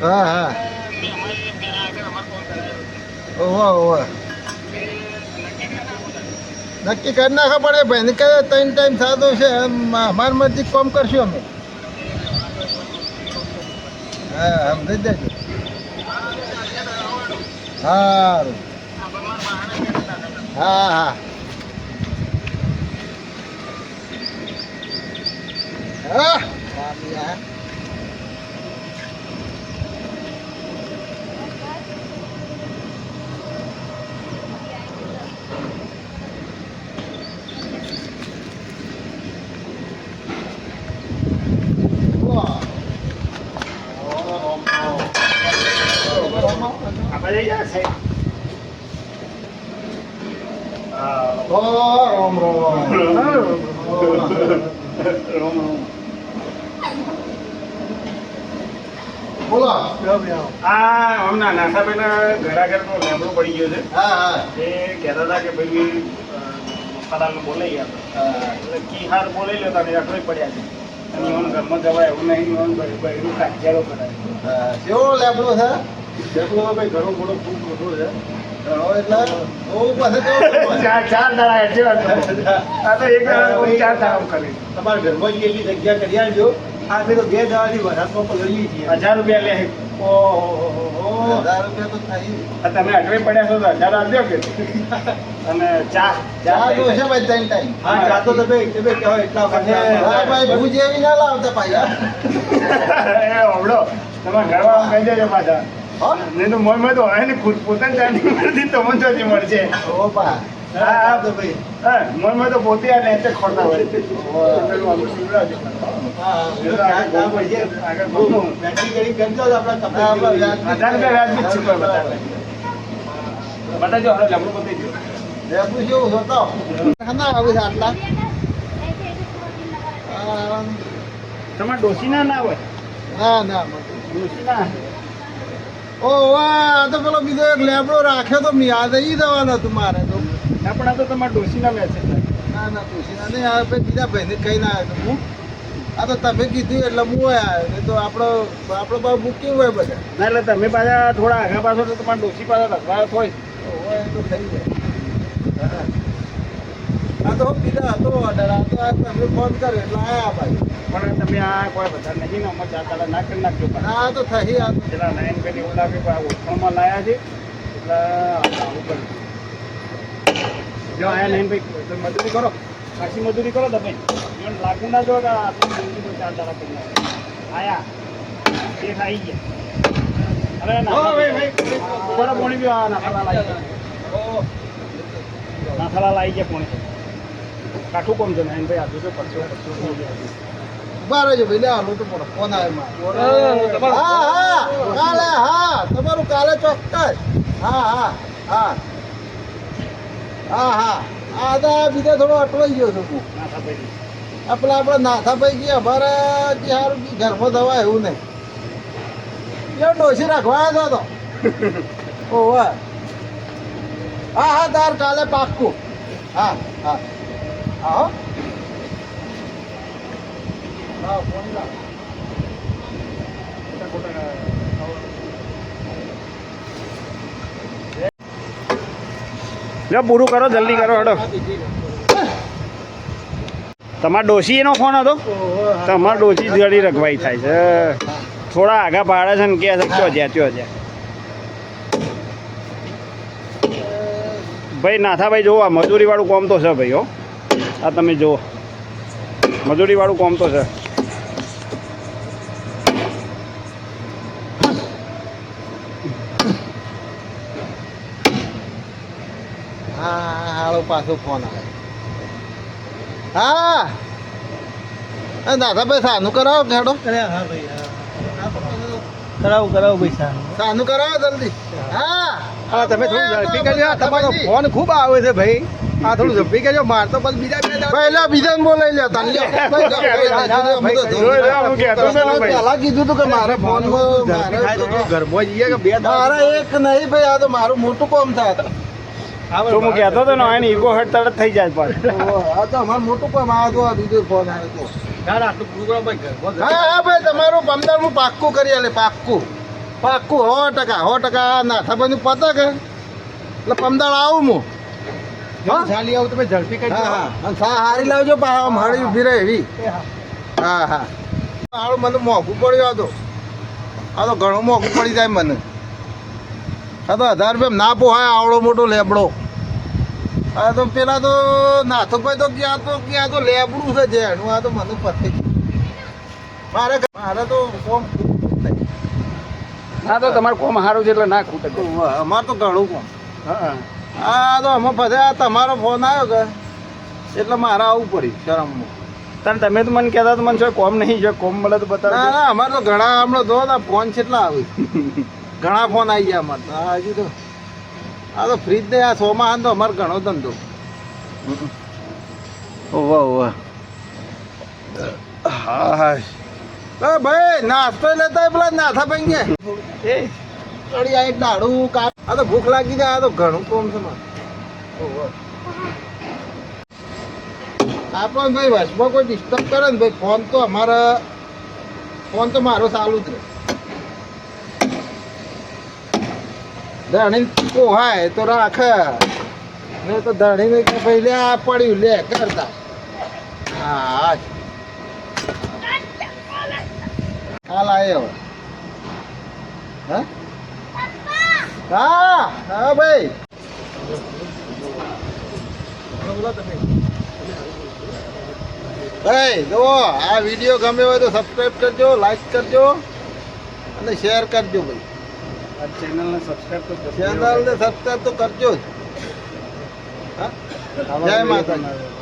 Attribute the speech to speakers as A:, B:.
A: હા હા. ઓહો ઓહો. નક્કી કરી નાખો પડે ભાઈ ને કહે ત્રણ ટાઈમ થતો છે. અમારી મરજી કોમ કરશું અમે. હા સમજી દેજો સારું. હા હા. હા હા
B: આપણે જઈ જાય સાહેબ
A: રોમ બોલો.
B: આ હમણાં નાસાભાઈના ઘરા ઘરનો લેબડો પડી ગયો છે.
A: હા હા.
B: એ કહેતા હતા કે ભાઈ મફાલાલને બોલાઈ ગયા એટલે કી હાર બોલાઈ લો તમે અટવાઈ પડ્યા છે. અને ઘરમાં જવાય એવું નહીં ઈવન એનું કાઢ્યારો કરાય.
A: કેવો લેબડો છે?
B: લેબડો ભાઈ ઘણો મોટો ખૂબ મોટો છે.
A: ઘણો
C: તમારા ઘરમાં જે જગ્યા કરી આલજો આપણે તો બે દાડાથી વરાતમાં પલળીએ છીએ
B: હજાર રૂપિયા લે. ઓહો
A: હજાર રૂપિયા તો થઈ
B: તમે અટવાઈ પડ્યા છો તો હજાર આપજો કે. અને ચા
A: ચા જોશે ભાઈ ત્રણ ટાઈમ.
C: હા તમે તમે કહો એટલા વખત
A: ભાઈ ભૂજ એવી ના લાવતા પાછા.
B: એ ઘરવાળા કહી દેજો પાછા. નહીં તો મોય મોય તો હોય ને પોતાની ચા મળતી તો મને ચોથી મળશે.
A: ઓ
B: હા
C: તો
B: પોતે આ નેચે ખોરતા હોય પેલું
A: હા
C: જો
B: લેબડું
A: જેવું આવી આટલા
B: તમારે ડોસીના ના હોય?
A: ના ના
B: ડોસીના
A: ઓ, વાહ તો પેલો બીજો એક લેબડો રાખ્યો તો યાદ ઈ દવાનો તું મારે. તો
B: પણ આ તો તમારા મેચ મેસેજ
A: ના ના ડોશીના નહીં આ ભાઈ બીજા ભાઈને કઈ ના આવ્યો હું? આ તો તમે કીધું એટલે હું આવ્યો નહીં તો આપણો આપણો બહુ બુકિંગ હોય બધા.
B: ના એટલે તમે પાછા થોડા આગા પાછો તો તમારા ડોશી પાછા રખવાયો
A: હોય. તો થઈ જાય. આ તો બીજા હતો ઓર્ડર આ તો આ તમે ફોન કર્યો એટલે આયા ભાઈ.
B: પણ તમે આ કોઈ બધા નહીં ને અમારે ચાર નાખી ના કરી નાખજો પણ.
A: આ તો થઈ આ
B: પેલા નાઇન પેલી એવું લાગે ઓળખાણમાં લાયા છે. એટલે આવું કર્યું જો આયા નાઈન ભાઈ. મજૂરી કરો. ખાસી મજૂરી કરો તમે. એમ લાગુ ના જો ચાર દાડા કરી આયા. એ ગયા. અરે ના થોડા પોણી બી આવી ગયા? નાથાલાલ આવી ગયા. પોણી કાઠું કોમ છે નાઈન ભાઈ આજે પરસો પરસો
A: ઊભા રહેજો ભાઈ લે હાલો તો પડો. ફોન આવે હા હા કાલે હા તમારું કાલે ચોક્કસ. હા હા હા. હા હા. આ તો બીજા થોડો અટવાઈ ગયો છું. આપણે પેલા આપણે નાથાભાઈ ગયા અમારે જે સારું ઘરમાં દવા એવું નહીં. એ ડોસી રાખવા આવ્યો હતો ઓહ હા હા, તાર કાલે પાક્કું. હા હા. હા, હો. ફોન.
B: લે, પૂરું કરો, જલ્દી કરો, હડો. તમારા ડોશી એનો ફોન હતો? તમારા ડોશી જડી રખવાઈ થાય છે. થોડા આગા પાડે છે ને કે છે, ચો જ્યાં ચો જ્યાં. ભાઈ, નાથાભાઈ, જુઓ, આ મજૂરી વાળું કોમ તો છે, ભાઈ, હો. આ તમે જુઓ. મજૂરીવાળું કોમ તો છે.
A: હા હા હાલો પાછો ફોન આવે. હા. એ નાથાભાઈ સાનું કરાવો ખેડો.
C: હા ભાઈ હા. કરાવું કરાવું ભાઈ
A: સાનું. કરાવો જલ્દી. હા.
C: હા તમે થોડું ઝડપી કરજો. તમારો ફોન ખૂબ આવે છે ભાઈ. આ થોડું ઝડપી કરજો. માર તો પછી બીજા
A: પહેલા બોલાવી લ્યો તને. ભાઈ, ભાઈ,
C: ના, ભાઈ,
A: ધોરણ
B: લ્યો, હું કહેતો હતો ને ભાઈ.
A: પહેલા કીધું તું કે મારે મારે
C: ઘરમાં જઈએ કે બે
A: મારે એક નહીં ભાઈ આ તો મારું મોટું કોમ થાય.
C: હા,
B: તો હું કહેતો હતો ને એની ઈગો હટ તરત થઈ જાય પણ
A: આ તો અમારું મોટું કામ આ તો આ બીજો ફોન આવ્યો તો.
C: દાદા આટલું પૂરું કરો ભાઈ ઘરમાં જતા.
A: હા હા ભાઈ તમારું પંદર હું પાક્કું કરી આલે પાક્કું. પાક્કું સો ટકા સો ટકા નાથા પતક કે એટલે પમદાળ આવું હું.
C: જેવું આવું તમે ઝડપી કરી
A: હા હા. અને સા હારી લાવજો મારી ઊભી રહે એવી. હા. હા હારું મને મોંઘું પડ્યો હતો આ તો ઘણો મોંઘું પડી જાય મને. આ તો હજાર રૂપિયા ના પોહાય આવડો મોટો લેબડો. આ તો પેલા તો નાથુભાઈ તો ક્યાં તો ક્યાં તો લેબડું છે જેનું. આ તો મને પતે મારે મારે તો કોમ
B: ના તો તમારું કોમ સારું છે એટલે ના ખૂટે.
A: અમારે તો ઘણું કોમ.
B: હા
A: આ તો અમે પછી આ તમારો ફોન આવ્યો કે? એટલે મારે આવવું પડ્યું શરમમાં
B: તાર તમે તો મને કહેતા તો મને છો કોમ નહીં છે? કોમ મળે તો
A: ના
B: બતાવો
A: ના અમારે તો ઘણા હમણાં જો ને ફોન કેટલા આવે. ઘણા ફોન આવી ગયા અમારે હજી તો આ તો ફ્રીજ ને આ સોમાં તો અમારે ઘણો ધંધો. ઓવા ઓવા હા ભાઈ નાસ્તો લેતા પેલા નાથા ભાઈ
B: ગયા
A: અડી આ એક દાડું કા આ તો ભૂખ લાગી જાય આ તો ઘણું કોમ છે મારે. ઓવા આપણો ભાઈ વચમાં કોઈ ડિસ્ટર્બ કરે ને ભાઈ ફોન તો અમારા ફોન તો મારો ચાલુ જ રહે ધણી કોહાય તો રાખે. ને તો ધણીને કે ભાઈ લે પડ્યું, લે, કરતા. હા, હાલ. આવ્યો હા? હા હા ભાઈ. ભાઈ, જુઓ, આ વીડિયો ગમે હોય તો સબસ્ક્રાઈબ કરજો લાઈક કરજો અને શેર કરજો ભાઈ.
B: ચેનલને સબસ્ક્રાઇબ તો કરજો.
A: ચેનલ સબસ્ક્રાઈબ તો કરજો જ હા? જય માતાજી